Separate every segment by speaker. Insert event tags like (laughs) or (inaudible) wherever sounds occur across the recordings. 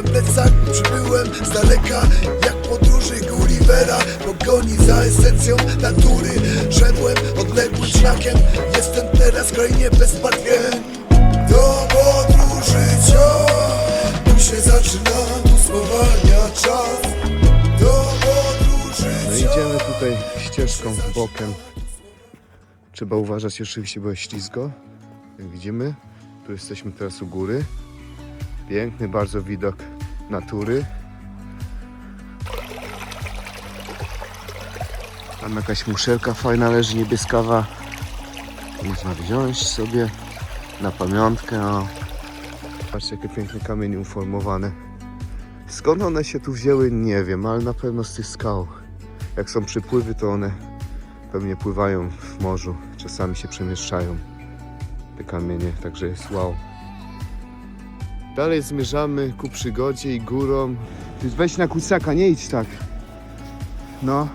Speaker 1: Czułem plecak, przybyłem z daleka Jak podróży Gullivera. Pogoni za esencją natury. Szedłem odległym szlakiem. Jestem teraz krainie bez martwień Do podróży ciąg. Tu się zaczyna, tu spowalnia czas. Do podróży
Speaker 2: No idziemy tutaj ścieżką bokiem. Trzeba uważać oczywiście, bo jest ślizgo. Jak widzimy, tu jesteśmy teraz u góry. Piękny bardzo widok natury. Tam jakaś muszelka fajna leży, niebieskawa. Można wziąć sobie na pamiątkę. O. Patrzcie, jakie piękne kamienie uformowane. Skąd one się tu wzięły, nie wiem, ale na pewno z tych skał. Jak są przypływy, to one pewnie pływają w morzu. Czasami się przemieszczają te kamienie, także jest wow. Dalej zmierzamy ku przygodzie i górom. Ty weź na kucaka, nie idź tak. No.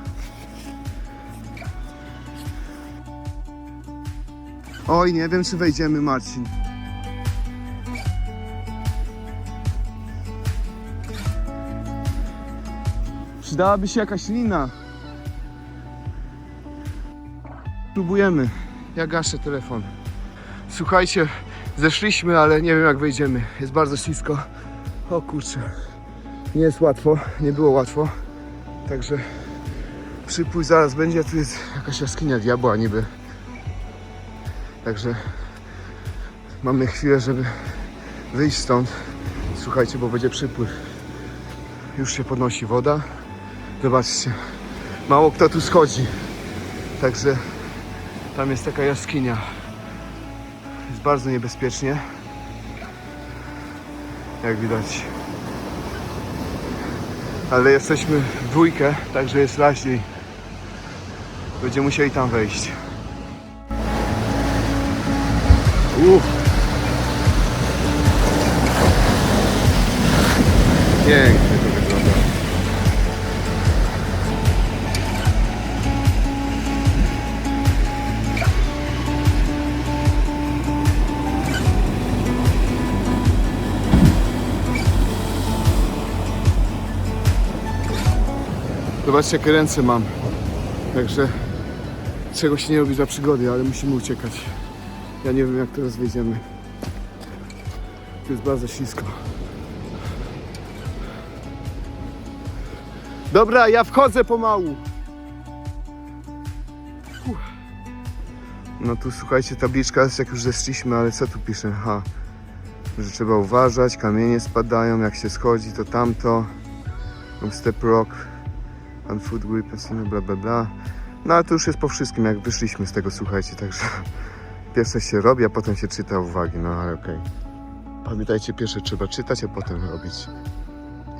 Speaker 2: Oj, nie wiem czy wejdziemy, Marcin. Przydałaby się jakaś lina. Próbujemy. Ja gaszę telefon. Słuchajcie, zeszliśmy, ale nie wiem jak wejdziemy. Jest bardzo ślisko. O kurczę. Nie jest łatwo, nie było łatwo. Także przypój zaraz będzie. Tu jest jakaś jaskinia diabła niby. Także mamy chwilę, żeby wyjść stąd. Słuchajcie, bo będzie przypływ. Już się podnosi woda. Zobaczcie, mało kto tu schodzi. Także tam jest taka jaskinia. Jest bardzo niebezpiecznie. Jak widać. Ale jesteśmy w dwójkę, także jest raźniej. Będziemy musieli tam wejść. Uff. Pięknie Zobaczcie jakie ręce mam. Także czego się nie robi za przygody, ale musimy uciekać. Ja nie wiem jak teraz wyjdziemy. Tu jest bardzo ślisko. Dobra, ja wchodzę pomału. No tu słuchajcie, tabliczka jest jak już zeszliśmy, ale co tu pisze? Ha, że trzeba uważać, kamienie spadają, jak się schodzi to tamto. Step rock, on foot grip, bla bla bla. No ale to już jest po wszystkim, jak wyszliśmy z tego, słuchajcie, także (laughs) pierwsze się robi, a potem się czyta uwagi, no ale okej. Pamiętajcie, pierwsze trzeba czytać, a potem robić.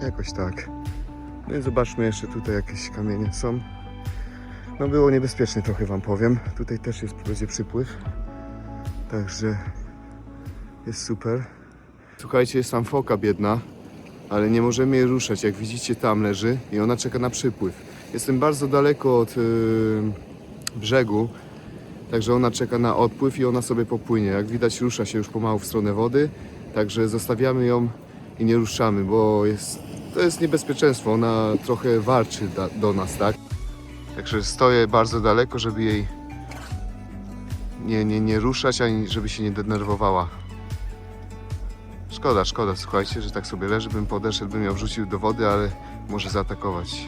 Speaker 2: Jakoś tak. No i zobaczmy jeszcze tutaj jakieś kamienie są. No było niebezpiecznie trochę wam powiem. Tutaj też jest, będzie przypływ. Także jest super. Słuchajcie, jest tam foka biedna, ale nie możemy jej ruszać. Jak widzicie tam leży i ona czeka na przypływ. Jestem bardzo daleko od yy, brzegu, Także ona czeka na odpływ i ona sobie popłynie. Jak widać rusza się już pomału w stronę wody, także zostawiamy ją i nie ruszamy, bo jest, to jest niebezpieczeństwo. Ona trochę walczy da, do nas, tak? Także stoję bardzo daleko, żeby jej nie, nie, nie ruszać, ani żeby się nie denerwowała. Szkoda, szkoda, słuchajcie, że tak sobie leży, bym podeszedł, bym ją wrzucił do wody, ale może zaatakować.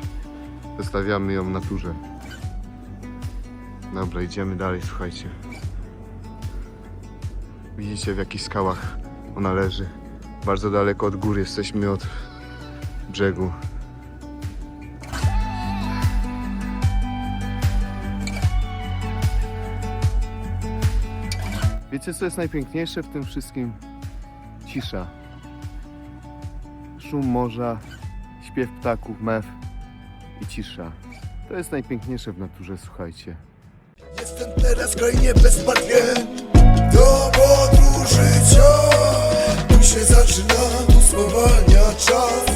Speaker 2: Zostawiamy ją naturze. Dobra, idziemy dalej, słuchajcie. Widzicie w jakich skałach ona leży. Bardzo daleko od góry jesteśmy od brzegu. Wiecie co jest najpiękniejsze w tym wszystkim? Cisza. Szum morza, śpiew ptaków, mew i cisza. To jest najpiękniejsze w naturze, słuchajcie.
Speaker 1: Jestem teraz krainie bez martwień Do podróży ciąg Tu się zaczyna, tu spowalnia czas